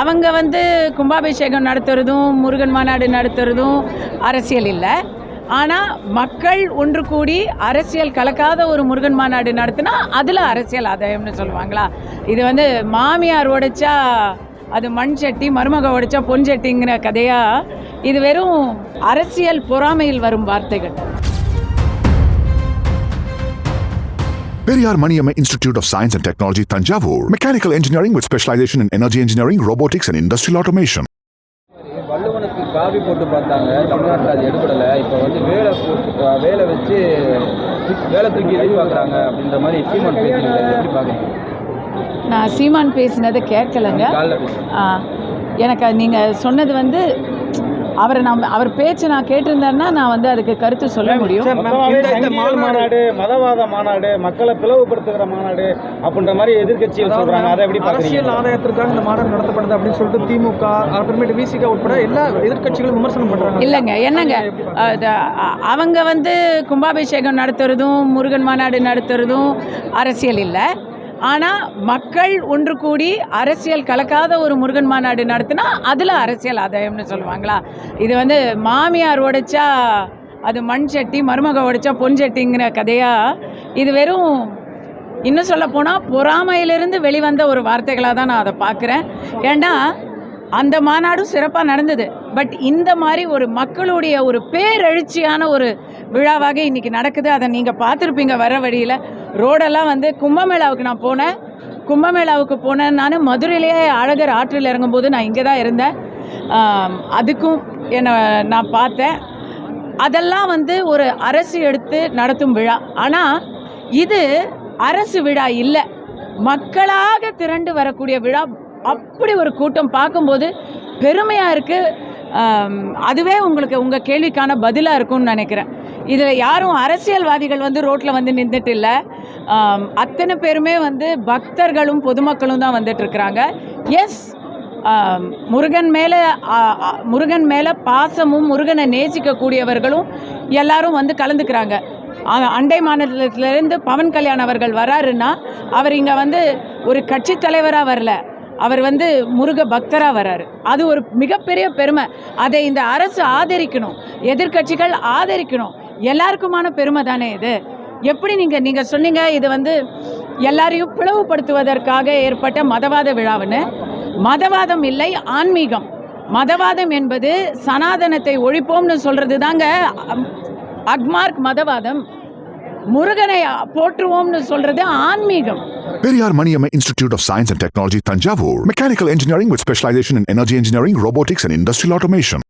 அவங்க வந்து கும்பாபிஷேகம் நடத்துறதும் முருகன் மாநாடு நடத்துறதும் அரசியல் இல்லை. ஆனால் மக்கள் ஒன்று கூடி அரசியல் கலக்காத ஒரு முருகன் மாநாடு நடத்தினா அதில் அரசியல் ஆதாயம்னு சொல்லுவாங்களா? இது வந்து மாமியார் உடைச்சா அது மண் சட்டி மருமக உடைச்சா பொன் சட்டிங்கிற கதையாக இது வெறும் அரசியல் பொறாமையில் வரும் வார்த்தைகள். Periyar Maniyamma Institute of Science and Technology, Tanjavur. Mechanical engineering with specialization in energy engineering, robotics, and industrial automation. வள்ளுவனுக்கு காவி போட்டு பார்த்தாங்க தமிழ்நாட்டில் அது எடுபடலை இப்போ வந்து வேலை வேலை வச்சு வேலை தூக்கி எதிர்பார்க்குறாங்க அப்படின்ற மாதிரி சீமான் இதை எப்படி பார்க்குறீங்க நான் சீமான் பேசினதை கேட்கலங்க எனக்கு அது நீங்கள் சொன்னது வந்து அவரை நான் அவர் பேச்சை நான் கேட்டிருந்தேன்னா நான் வந்து அதுக்கு கருத்து சொல்ல முடியும். மாநாடு மதவாத மாநாடு மக்களை பிளவுபடுத்துகிற மாநாடு அப்படின்ற மாதிரி எதிர்க்கட்சிகள் சொல்றாங்க. அதை எப்படி அரசியல் ஆதாயத்திற்காக இந்த மாநாடு நடத்தப்படுது அப்படின்னு சொல்லிட்டு திமுக அப்புறமேட்டு விசிக உட்பட எல்லா எதிர்க்கட்சிகளும் விமர்சனம் பண்றாங்க. இல்லைங்க என்னங்க? அவங்க வந்து கும்பாபிஷேகம் நடத்துறதும் முருகன் மாநாடு நடத்துறதும் அரசியல் இல்லை. ஆனால் மக்கள் ஒன்று கூடி அரசியல் கலக்காத ஒரு முருகன் மாநாடு நடத்தினா அதில் அரசியல் ஆதாயம்னு சொல்லுவாங்களா? இது வந்து மாமியார் உடைச்சா அது மண் சட்டி மருமக உடைச்சா பொன் சட்டிங்கிற கதையாக இது வெறும் இன்னும் சொல்ல போனால் பொறாமையிலிருந்து வெளிவந்த ஒரு வார்த்தைகளாக தான் நான் அதை பார்க்குறேன். ஏன்னா அந்த மாநாடும் சிறப்பாக நடந்தது. பட் இந்த மாதிரி ஒரு மக்களுடைய ஒரு பேரெழுச்சியான ஒரு விழாவாக இன்றைக்கி நடக்குது. அதை நீங்கள் பார்த்துருப்பீங்க வர வழியில். ரோடெல்லாம் வந்து கும்பமேளாவுக்கு நான் போனேன். கும்பமேளாவுக்கு போனேன். நான் மதுரையிலேயே அழகர் ஆற்றில் இறங்கும்போது நான் இங்கே தான் இருந்தேன். அதுக்கும் என்னை நான் பார்த்தேன். அதெல்லாம் வந்து ஒரு அரசு எடுத்து நடத்தும் விழா. ஆனால் இது அரசு விழா இல்லை. மக்களாக திரண்டு வரக்கூடிய விழா. அப்படி ஒரு கூட்டம் பார்க்கும்போது பெருமையாக இருக்குது அதுவே உங்களுக்கு உங்கள் கேள்விக்கான பதிலாக இருக்கும்னு நினைக்கிறேன். இதில் யாரும் அரசியல்வாதிகள் வந்து ரோட்டில் வந்து நின்றுட்டு இல்லை. அத்தனை பேருமே வந்து பக்தர்களும் பொதுமக்களும் தான் வந்துட்டுருக்குறாங்க. எஸ் முருகன் மேலே முருகன் மேலே பாசமும் முருகனை நேசிக்கக்கூடியவர்களும் எல்லாரும் வந்து கலந்துக்கிறாங்க. அண்டை மாநிலத்திலேருந்து பவன் கல்யாண் அவர்கள் வராருன்னா அவர் இங்கே வந்து ஒரு கட்சி தலைவராக வரல. அவர் வந்து முருக பக்தராக வராரு அது ஒரு மிகப்பெரிய பெருமை. அதை இந்த அரசு ஆதரிக்கணும். எதிர்க்கட்சிகள் ஆதரிக்கணும். எல்லாருக்குமான பெருமை தானே இது? எப்படி நீங்கள் நீங்கள் சொன்னீங்க இது வந்து எல்லாரையும் பிளவுபடுத்துவதற்காக ஏற்பட்ட மதவாத விழாவுன்னு. மதவாதம் இல்லை ஆன்மீகம். மதவாதம் என்பது சனாதனத்தை ஒழிப்போம்னு சொல்கிறது தாங்க அம், அக்மார்க் மதவாதம். முருகனை போற்றுவோம்னு சொல்கிறது ஆன்மீகம். Periyar Maniyamma Institute of Science and Technology, Tanjavur. Mechanical engineering with specialization in energy engineering, robotics, and industrial automation.